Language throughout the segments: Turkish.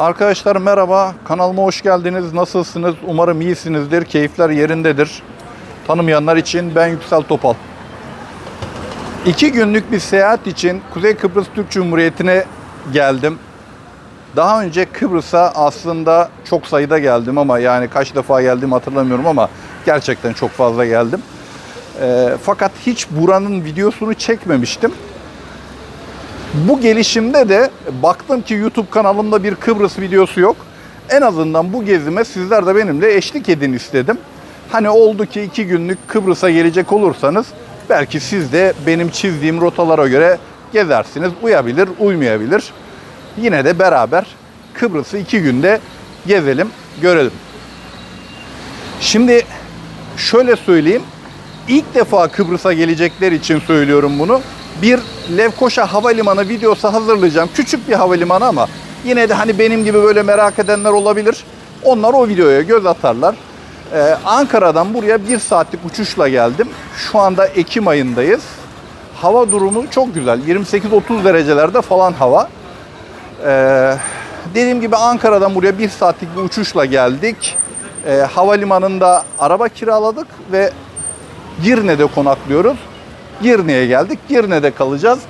Arkadaşlar merhaba, kanalıma hoş geldiniz. Nasılsınız? Umarım iyisinizdir, keyifler yerindedir. Tanımayanlar için ben Yüksel Topal. İki günlük bir seyahat için Kuzey Kıbrıs Türk Cumhuriyeti'ne geldim. Daha önce Kıbrıs'a aslında çok sayıda geldim ama yani kaç defa geldim hatırlamıyorum ama gerçekten çok fazla geldim. Ee, fakat hiç buranın videosunu çekmemiştim. Bu gelişimde de baktım ki YouTube kanalımda bir Kıbrıs videosu yok. En azından bu gezime sizler de benimle eşlik edin istedim. Hani oldu ki iki günlük Kıbrıs'a gelecek olursanız belki siz de benim çizdiğim rotalara göre gezersiniz. Uyabilir, uymayabilir. Yine de beraber Kıbrıs'ı iki günde gezelim, görelim. Şimdi şöyle söyleyeyim. İlk defa Kıbrıs'a gelecekler için söylüyorum bunu. Bir Lefkoşa Havalimanı videosu hazırlayacağım. Küçük bir havalimanı ama yine de hani benim gibi böyle merak edenler olabilir. Onlar o videoya göz atarlar. Ee, Ankara'dan buraya bir saatlik uçuşla geldim. Şu anda Ekim ayındayız. Hava durumu çok güzel. 28-30 derecelerde falan hava. Ee, dediğim gibi Ankara'dan buraya bir saatlik bir uçuşla geldik. Ee, havalimanında araba kiraladık ve Girne'de konaklıyoruz. Girne'ye geldik. Girne'de kalacağız.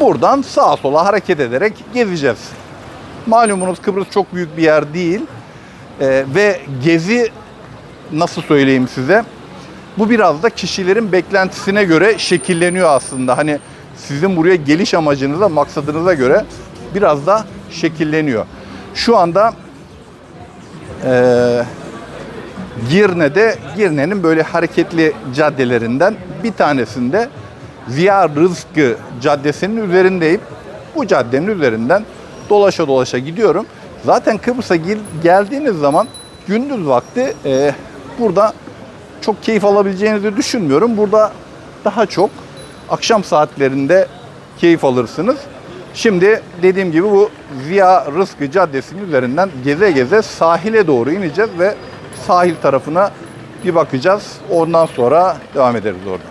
Buradan sağa sola hareket ederek gezeceğiz. Malumunuz Kıbrıs çok büyük bir yer değil. Ee, ve gezi nasıl söyleyeyim size? Bu biraz da kişilerin beklentisine göre şekilleniyor aslında. Hani sizin buraya geliş amacınıza, maksadınıza göre biraz da şekilleniyor. Şu anda eee Girne'de, Girne'nin böyle hareketli caddelerinden bir tanesinde Ziya Rızkı Caddesi'nin üzerindeyim. Bu caddenin üzerinden dolaşa dolaşa gidiyorum. Zaten Kıbrıs'a gel- geldiğiniz zaman gündüz vakti e, burada çok keyif alabileceğinizi düşünmüyorum. Burada daha çok akşam saatlerinde keyif alırsınız. Şimdi dediğim gibi bu Ziya Rızkı Caddesi'nin üzerinden geze geze sahile doğru ineceğiz ve sahil tarafına bir bakacağız. Ondan sonra devam ederiz orada.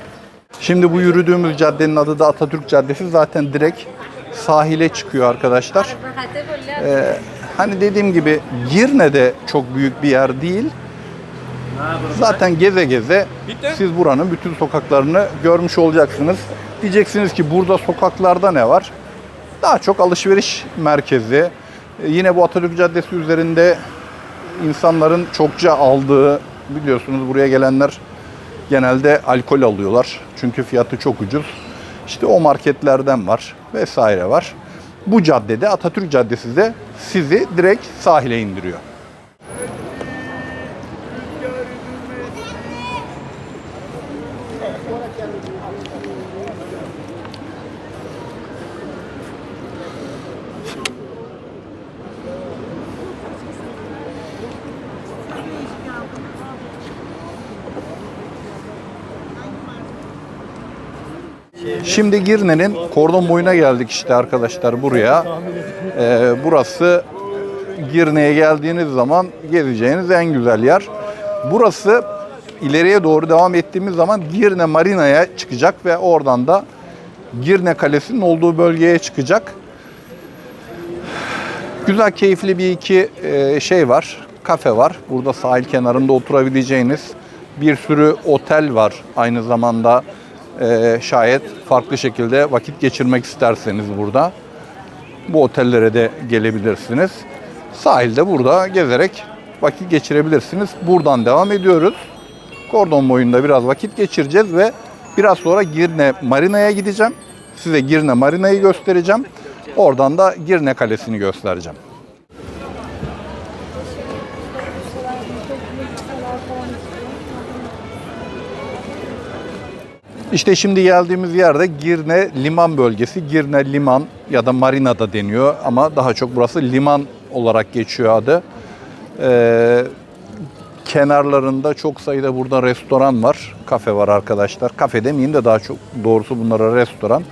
Şimdi bu yürüdüğümüz caddenin adı da Atatürk Caddesi. Zaten direkt sahile çıkıyor arkadaşlar. Ee, hani dediğim gibi Girne'de çok büyük bir yer değil. Zaten geze geze siz buranın bütün sokaklarını görmüş olacaksınız. Diyeceksiniz ki burada sokaklarda ne var? Daha çok alışveriş merkezi. Ee, Yine bu Atatürk Caddesi üzerinde insanların çokça aldığı biliyorsunuz buraya gelenler genelde alkol alıyorlar. Çünkü fiyatı çok ucuz. İşte o marketlerden var vesaire var. Bu caddede Atatürk Caddesi de sizi direkt sahile indiriyor. Şimdi Girne'nin kordon boyuna geldik işte arkadaşlar buraya. Ee, burası Girne'ye geldiğiniz zaman gezeceğiniz en güzel yer. Burası ileriye doğru devam ettiğimiz zaman Girne Marina'ya çıkacak ve oradan da Girne Kalesi'nin olduğu bölgeye çıkacak. Güzel, keyifli bir iki e, şey var. Kafe var. Burada sahil kenarında oturabileceğiniz bir sürü otel var. Aynı zamanda e, şayet farklı şekilde vakit geçirmek isterseniz burada. Bu otellere de gelebilirsiniz. Sahilde burada gezerek vakit geçirebilirsiniz. Buradan devam ediyoruz. Kordon boyunda biraz vakit geçireceğiz ve biraz sonra Girne Marina'ya gideceğim. Size Girne Marina'yı göstereceğim. Oradan da Girne Kalesi'ni göstereceğim. İşte şimdi geldiğimiz yerde Girne Liman bölgesi. Girne Liman ya da Marina da deniyor ama daha çok burası liman olarak geçiyor adı. Ee, kenarlarında çok sayıda burada restoran var, kafe var arkadaşlar. Kafe demeyeyim de daha çok doğrusu bunlara restoran.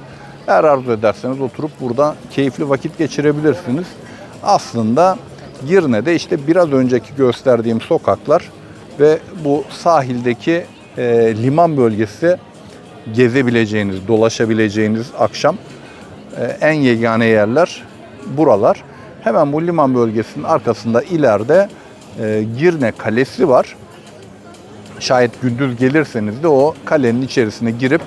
Eğer arzu ederseniz oturup burada keyifli vakit geçirebilirsiniz. Aslında Girne'de işte biraz önceki gösterdiğim sokaklar ve bu sahildeki e, liman bölgesi gezebileceğiniz, dolaşabileceğiniz akşam e, en yegane yerler buralar. Hemen bu liman bölgesinin arkasında ileride e, Girne Kalesi var. Şayet gündüz gelirseniz de o kalenin içerisine girip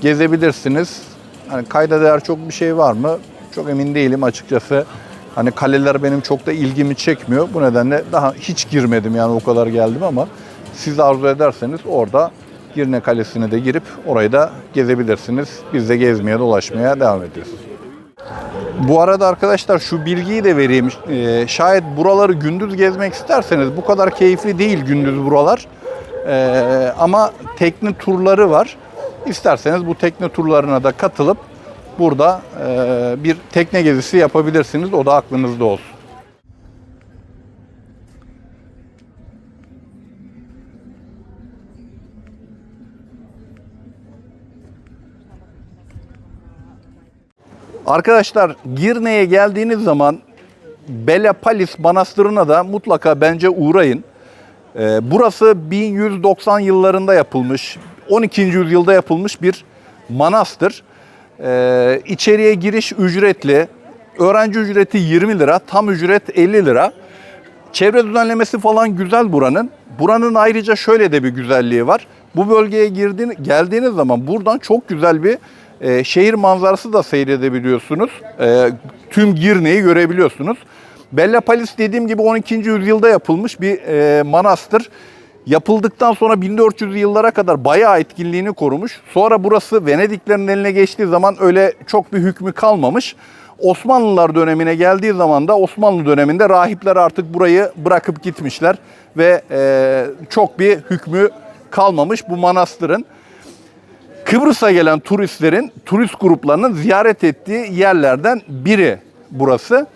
gezebilirsiniz. Hani kayda değer çok bir şey var mı? Çok emin değilim açıkçası. Hani kaleler benim çok da ilgimi çekmiyor. Bu nedenle daha hiç girmedim yani o kadar geldim ama siz arzu ederseniz orada Girne Kalesi'ne de girip orayı da gezebilirsiniz. Biz de gezmeye dolaşmaya devam ediyoruz. Bu arada arkadaşlar şu bilgiyi de vereyim. Ee, şayet buraları gündüz gezmek isterseniz bu kadar keyifli değil gündüz buralar. Ee, ama tekne turları var. İsterseniz bu tekne turlarına da katılıp burada e, bir tekne gezisi yapabilirsiniz. O da aklınızda olsun. Arkadaşlar Girne'ye geldiğiniz zaman Belapalis Manastırı'na da mutlaka bence uğrayın. Ee, burası 1190 yıllarında yapılmış, 12. yüzyılda yapılmış bir manastır. Ee, içeriye giriş ücretli, öğrenci ücreti 20 lira, tam ücret 50 lira. Çevre düzenlemesi falan güzel buranın. Buranın ayrıca şöyle de bir güzelliği var. Bu bölgeye girdiğiniz, geldiğiniz zaman buradan çok güzel bir e, şehir manzarası da seyredebiliyorsunuz. E, tüm Girne'yi görebiliyorsunuz. Bella Palis dediğim gibi 12. yüzyılda yapılmış bir e, manastır. Yapıldıktan sonra 1400'lü yıllara kadar bayağı etkinliğini korumuş. Sonra burası Venediklerin eline geçtiği zaman öyle çok bir hükmü kalmamış. Osmanlılar dönemine geldiği zaman da Osmanlı döneminde rahipler artık burayı bırakıp gitmişler ve e, çok bir hükmü kalmamış bu manastırın. Kıbrıs'a gelen turistlerin, turist gruplarının ziyaret ettiği yerlerden biri burası.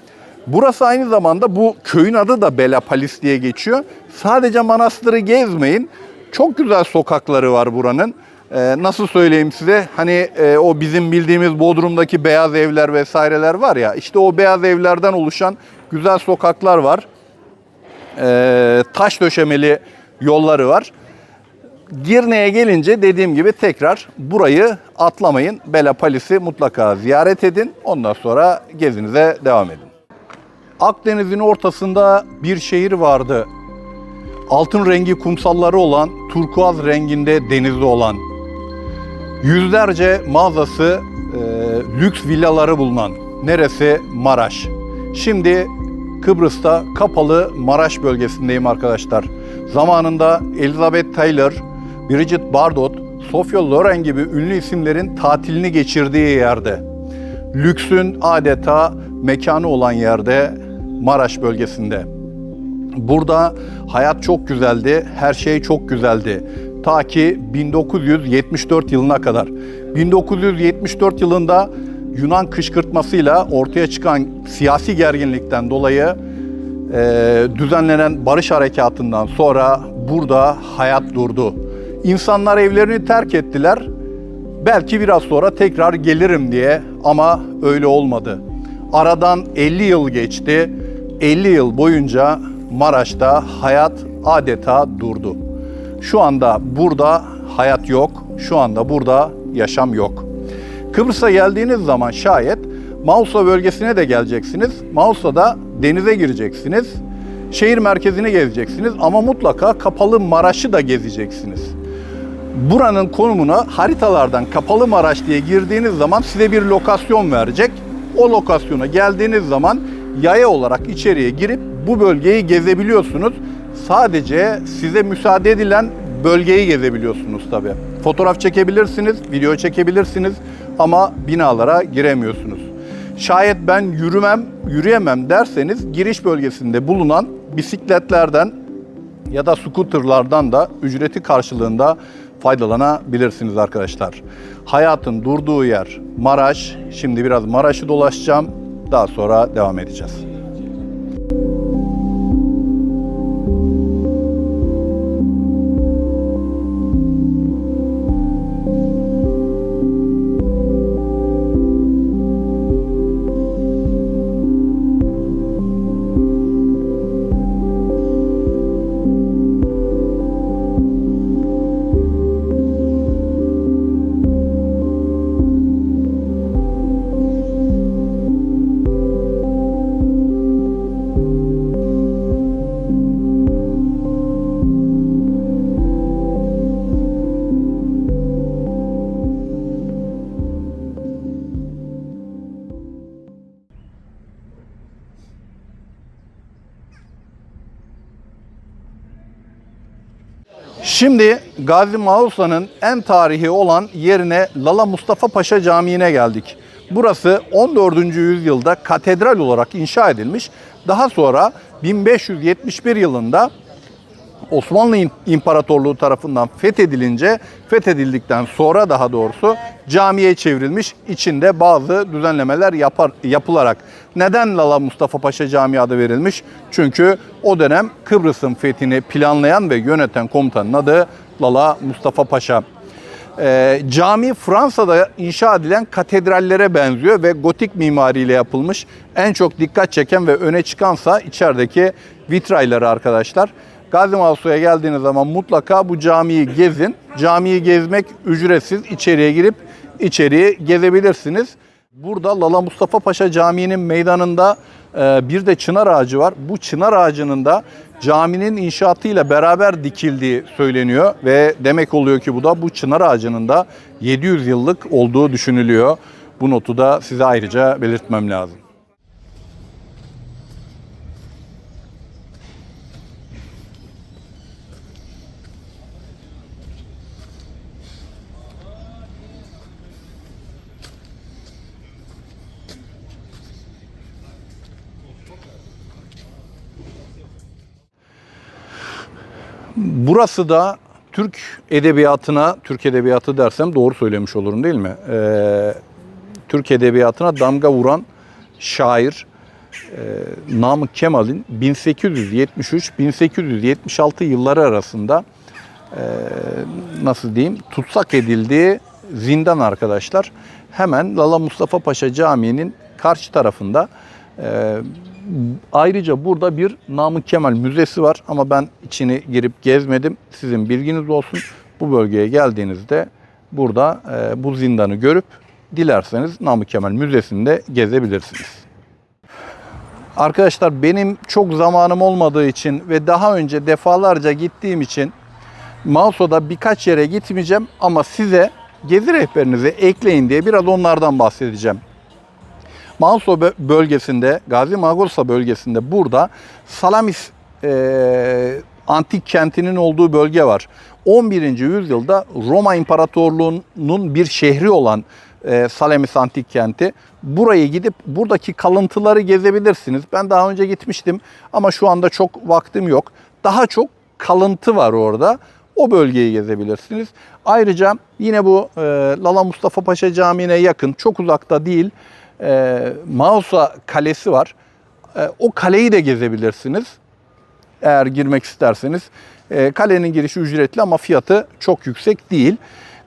Burası aynı zamanda bu köyün adı da Belapalis diye geçiyor. Sadece manastırı gezmeyin. Çok güzel sokakları var buranın. Ee, nasıl söyleyeyim size? Hani e, o bizim bildiğimiz Bodrum'daki beyaz evler vesaireler var ya. İşte o beyaz evlerden oluşan güzel sokaklar var. Ee, taş döşemeli yolları var. Girne'ye gelince dediğim gibi tekrar burayı atlamayın. Bela Palis'i mutlaka ziyaret edin. Ondan sonra gezinize devam edin. Akdeniz'in ortasında bir şehir vardı. Altın rengi kumsalları olan, turkuaz renginde denizi olan. Yüzlerce mağazası, e, lüks villaları bulunan. Neresi? Maraş. Şimdi Kıbrıs'ta kapalı Maraş bölgesindeyim arkadaşlar. Zamanında Elizabeth Taylor, Bridget Bardot, Sophia Loren gibi ünlü isimlerin tatilini geçirdiği yerde. Lüksün adeta mekanı olan yerde Maraş bölgesinde. Burada hayat çok güzeldi, her şey çok güzeldi. Ta ki 1974 yılına kadar. 1974 yılında Yunan kışkırtmasıyla ortaya çıkan siyasi gerginlikten dolayı e, düzenlenen barış harekatından sonra burada hayat durdu. İnsanlar evlerini terk ettiler. Belki biraz sonra tekrar gelirim diye ama öyle olmadı. Aradan 50 yıl geçti. 50 yıl boyunca Maraş'ta hayat adeta durdu. Şu anda burada hayat yok. Şu anda burada yaşam yok. Kıbrıs'a geldiğiniz zaman şayet Mausa bölgesine de geleceksiniz. Mausa'da denize gireceksiniz. Şehir merkezini gezeceksiniz ama mutlaka kapalı Maraş'ı da gezeceksiniz. Buranın konumuna haritalardan kapalı Maraş diye girdiğiniz zaman size bir lokasyon verecek. O lokasyona geldiğiniz zaman yaya olarak içeriye girip bu bölgeyi gezebiliyorsunuz. Sadece size müsaade edilen bölgeyi gezebiliyorsunuz tabii. Fotoğraf çekebilirsiniz, video çekebilirsiniz ama binalara giremiyorsunuz. Şayet ben yürümem, yürüyemem derseniz giriş bölgesinde bulunan bisikletlerden ya da scooterlardan da ücreti karşılığında faydalanabilirsiniz arkadaşlar. Hayatın durduğu yer Maraş. Şimdi biraz Maraş'ı dolaşacağım. Daha sonra devam edeceğiz. Şimdi Gazi Mausa'nın en tarihi olan yerine Lala Mustafa Paşa Camii'ne geldik. Burası 14. yüzyılda katedral olarak inşa edilmiş. Daha sonra 1571 yılında Osmanlı İm- İmparatorluğu tarafından fethedilince, fethedildikten sonra daha doğrusu camiye çevrilmiş. İçinde bazı düzenlemeler yapar, yapılarak. Neden Lala Mustafa Paşa Camii adı verilmiş? Çünkü o dönem Kıbrıs'ın fethini planlayan ve yöneten komutanın adı Lala Mustafa Paşa. Ee, cami Fransa'da inşa edilen katedrallere benziyor ve gotik mimariyle yapılmış. En çok dikkat çeken ve öne çıkansa içerideki vitrayları arkadaşlar. Gazi Mauso'ya geldiğiniz zaman mutlaka bu camiyi gezin. Camiyi gezmek ücretsiz. İçeriye girip içeriği gezebilirsiniz. Burada Lala Mustafa Paşa Camii'nin meydanında e, bir de çınar ağacı var. Bu çınar ağacının da caminin inşaatıyla beraber dikildiği söyleniyor ve demek oluyor ki bu da bu çınar ağacının da 700 yıllık olduğu düşünülüyor. Bu notu da size ayrıca belirtmem lazım. Burası da Türk edebiyatına, Türk edebiyatı dersem doğru söylemiş olurum değil mi? Ee, Türk edebiyatına damga vuran şair e, Namık Kemal'in 1873-1876 yılları arasında e, nasıl diyeyim tutsak edildiği zindan arkadaşlar. Hemen Lala Mustafa Paşa Camii'nin karşı tarafında e, ayrıca burada bir Namık Kemal Müzesi var ama ben içini girip gezmedim. Sizin bilginiz olsun. Bu bölgeye geldiğinizde burada e, bu zindanı görüp dilerseniz Namık Kemal Müzesi'nde gezebilirsiniz. Arkadaşlar benim çok zamanım olmadığı için ve daha önce defalarca gittiğim için Mauso'da birkaç yere gitmeyeceğim ama size gezi rehberinize ekleyin diye biraz onlardan bahsedeceğim. Mauso bö- bölgesinde, Gazi Magosa bölgesinde burada Salamis e, antik kentinin olduğu bölge var. 11. yüzyılda Roma İmparatorluğu'nun bir şehri olan e, Salamis antik kenti. Burayı gidip buradaki kalıntıları gezebilirsiniz. Ben daha önce gitmiştim ama şu anda çok vaktim yok. Daha çok kalıntı var orada. O bölgeyi gezebilirsiniz. Ayrıca yine bu e, Lala Mustafa Paşa Camii'ne yakın, çok uzakta değil, e, Mausa Kalesi var. E, o kaleyi de gezebilirsiniz eğer girmek isterseniz. E, kalenin girişi ücretli ama fiyatı çok yüksek değil.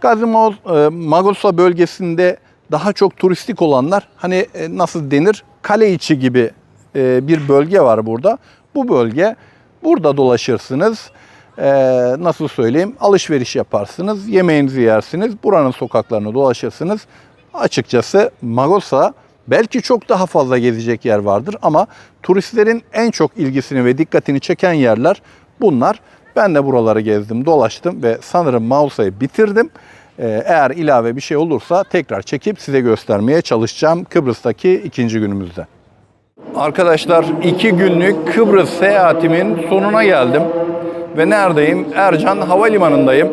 Gazi e, Magosa bölgesinde daha çok turistik olanlar hani e, nasıl denir kale içi gibi e, bir bölge var burada. Bu bölge burada dolaşırsınız. E, nasıl söyleyeyim alışveriş yaparsınız, yemeğinizi yersiniz, buranın sokaklarını dolaşırsınız. Açıkçası Magosa belki çok daha fazla gezecek yer vardır ama turistlerin en çok ilgisini ve dikkatini çeken yerler bunlar. Ben de buraları gezdim, dolaştım ve sanırım Mausa'yı bitirdim. Ee, Eğer ilave bir şey olursa tekrar çekip size göstermeye çalışacağım Kıbrıs'taki ikinci günümüzde. Arkadaşlar iki günlük Kıbrıs seyahatimin sonuna geldim. Ve neredeyim? Ercan Havalimanı'ndayım.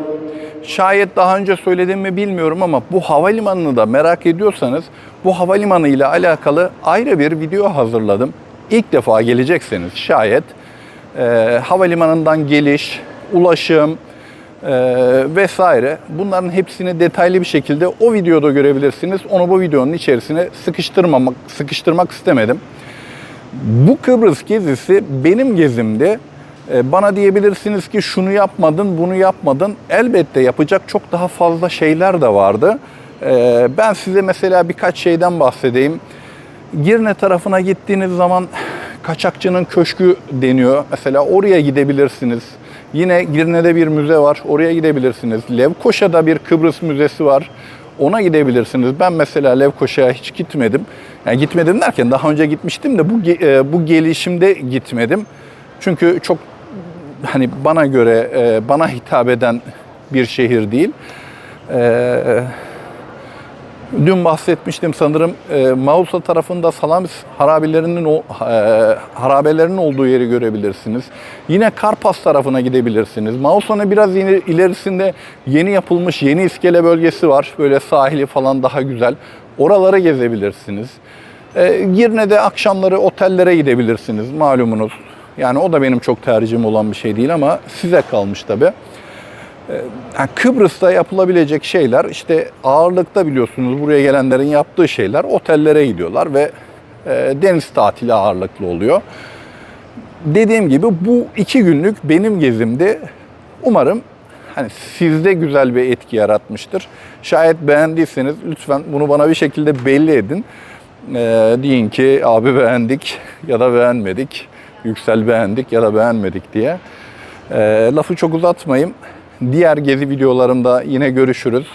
Şayet daha önce söyledim mi bilmiyorum ama bu havalimanını da merak ediyorsanız bu havalimanı ile alakalı ayrı bir video hazırladım. İlk defa gelecekseniz şayet e, havalimanından geliş, ulaşım e, vesaire bunların hepsini detaylı bir şekilde o videoda görebilirsiniz. Onu bu videonun içerisine sıkıştırmamak sıkıştırmak istemedim. Bu Kıbrıs gezisi benim gezimdi. Ee, Bana diyebilirsiniz ki şunu yapmadın, bunu yapmadın. Elbette yapacak çok daha fazla şeyler de vardı. Ee, Ben size mesela birkaç şeyden bahsedeyim. Girne tarafına gittiğiniz zaman kaçakçının köşkü deniyor. Mesela oraya gidebilirsiniz. Yine Girne'de bir müze var. Oraya gidebilirsiniz. Levkoşa'da bir Kıbrıs müzesi var. Ona gidebilirsiniz. Ben mesela Levkoşa'ya hiç gitmedim. Yani gitmedim derken daha önce gitmiştim de bu e, bu gelişimde gitmedim. Çünkü çok hani bana göre e, bana hitap eden bir şehir değil. E, Dün bahsetmiştim sanırım e, Mausa tarafında Salamis harabelerinin o e, harabelerinin olduğu yeri görebilirsiniz. Yine Karpas tarafına gidebilirsiniz. Mausa'nın biraz yeni, ilerisinde yeni yapılmış yeni iskele bölgesi var. Böyle sahili falan daha güzel. Oraları gezebilirsiniz. E, Girne'de akşamları otellere gidebilirsiniz malumunuz. Yani o da benim çok tercihim olan bir şey değil ama size kalmış tabii. Yani Kıbrıs'ta yapılabilecek şeyler işte ağırlıkta biliyorsunuz buraya gelenlerin yaptığı şeyler otellere gidiyorlar ve e, deniz tatili ağırlıklı oluyor. Dediğim gibi bu iki günlük benim gezimde umarım hani sizde güzel bir etki yaratmıştır. Şayet beğendiyseniz lütfen bunu bana bir şekilde belli edin. E, deyin ki abi beğendik ya da beğenmedik. Yüksel beğendik ya da beğenmedik diye. E, lafı çok uzatmayayım. Diğer gezi videolarımda yine görüşürüz.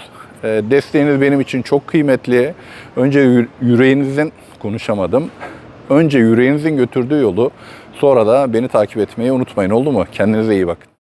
E, desteğiniz benim için çok kıymetli. Önce yü- yüreğinizin, konuşamadım. Önce yüreğinizin götürdüğü yolu, sonra da beni takip etmeyi unutmayın oldu mu? Kendinize iyi bakın.